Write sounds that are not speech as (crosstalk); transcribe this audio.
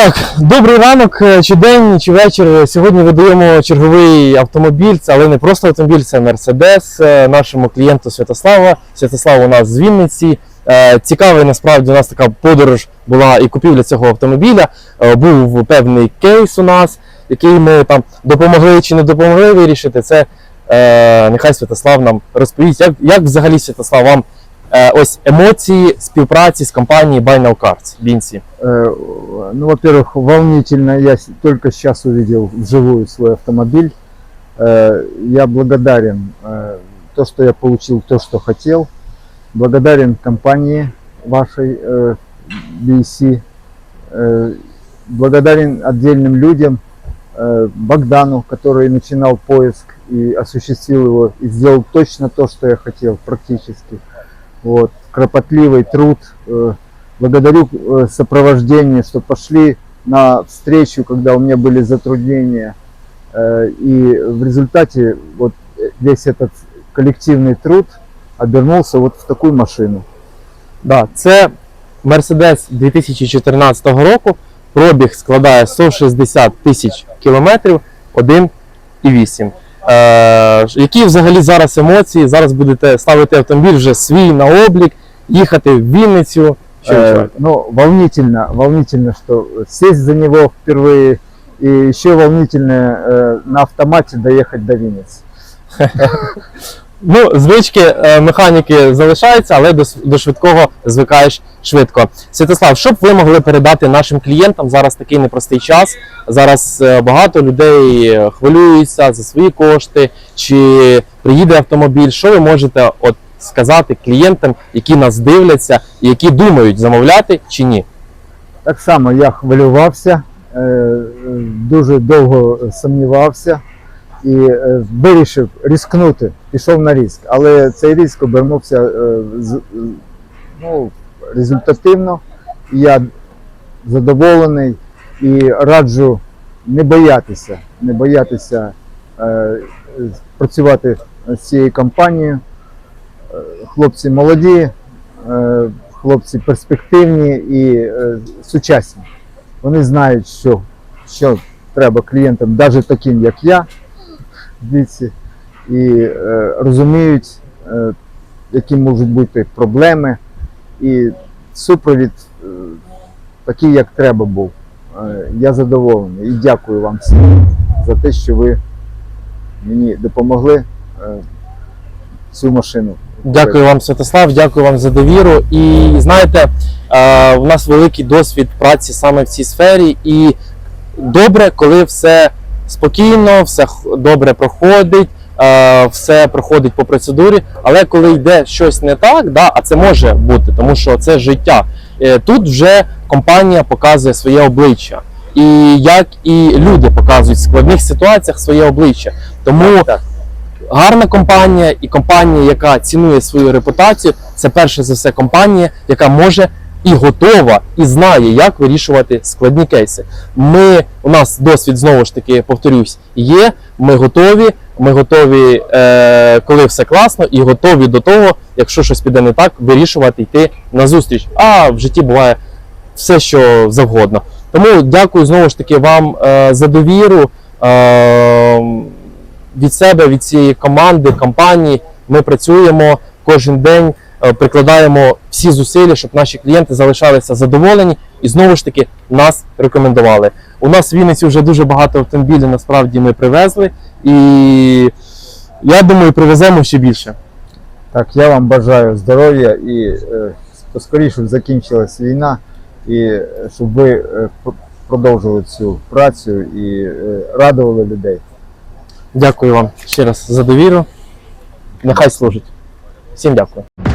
Так, добрий ранок, е, чи день, чи вечір. Сьогодні видаємо черговий автомобіль, але не просто автомобіль, це Мерседес е, нашому клієнту Святослава. Святослав у нас з Вінниці. Е, Цікавий насправді у нас така подорож була і купівля цього автомобіля. Був певний кейс у нас, який ми там допомогли чи не допомогли вирішити. Це нехай Святослав нам розповість, як, як взагалі Святослав вам ось емоції співпраці з компанією Buy Now Cards в Вінці. Э, Ну, во-первых, волнительно. Я с- только сейчас увидел вживую свой автомобиль. Э, Я благодарен э, то, что я получил то, что хотел. Благодарен компании вашей э, BC. Э, Благодарен отдельным людям. э, Богдану, который начинал поиск и осуществил его, и сделал точно то, что я хотел практически. Вот. Кропотливый труд. э, Благодарю э, сопровождение, что пошли на встречу, когда у меня были затруднения. Э, И в результате вот э, весь этот коллективный труд обернулся вот в такую машину. Да, це Mercedes 2014 року. Пробіг складає 160 тисяч кілометрів 1,8. Е, які взагалі зараз емоції? Зараз будете ставити автомобіль вже свій на облік, їхати в Вінницю. Що Э, відчуваєте? Ну, волнительно, волнительно, что сесть за него впервые, и еще волнительно э, на автомате доехать до Винницы. (laughs) Ну, звички е, механіки залишаються, але до, до швидкого звикаєш швидко. Святослав, що б ви могли передати нашим клієнтам зараз такий непростий час? Зараз е, багато людей е, хвилюються за свої кошти, чи приїде автомобіль. Що ви можете от сказати клієнтам, які нас дивляться і які думають замовляти чи ні? Так само я хвилювався, дуже довго сумнівався і е, вирішив ризикнути, пішов на ризик. Але цей ризик обернувся е, ну, результативно. Я задоволений і раджу не боятися, не боятися е, працювати з цією компанією. Хлопці молоді, хлопці перспективні і сучасні. Вони знають, що, що треба клієнтам, навіть таким, як я, віці, і е, розуміють, е, які можуть бути проблеми, і супровід е, такий, як треба був. Я задоволений і дякую вам всім за те, що ви мені допомогли цю машину. Дякую вам, Святослав, дякую вам за довіру. І знаєте, у нас великий досвід праці саме в цій сфері, і добре, коли все спокійно, все добре проходить, е, все проходить по процедурі. Але коли йде щось не так, да, а це може бути, тому що це життя. е, Тут вже компанія показує своє обличчя. І як і люди показують в складних ситуаціях своє обличчя. Тому гарна компанія і компанія, яка цінує свою репутацію, це перше за все компанія, яка може і готова, і знає, як вирішувати складні кейси. Ми у нас досвід знову ж таки повторюсь, є. Ми готові. Ми готові, е, коли все класно, і готові до того, якщо щось піде не так, вирішувати йти на зустріч. А в житті буває все, що завгодно. Тому дякую знову ж таки вам е, за довіру. Е, від себе, від цієї команди, компанії. Ми працюємо кожен день, прикладаємо всі зусилля, щоб наші клієнти залишалися задоволені і знову ж таки нас рекомендували. У нас в Вінниці вже дуже багато автомобілів насправді ми привезли, і я думаю, привеземо ще більше. Так, я вам бажаю здоров'я і е, поскоріше щоб закінчилась війна, і е, щоб ви е, продовжили цю працю і е, радували людей. Дякую вам ще раз за довіру. Нехай служить. Всім дякую.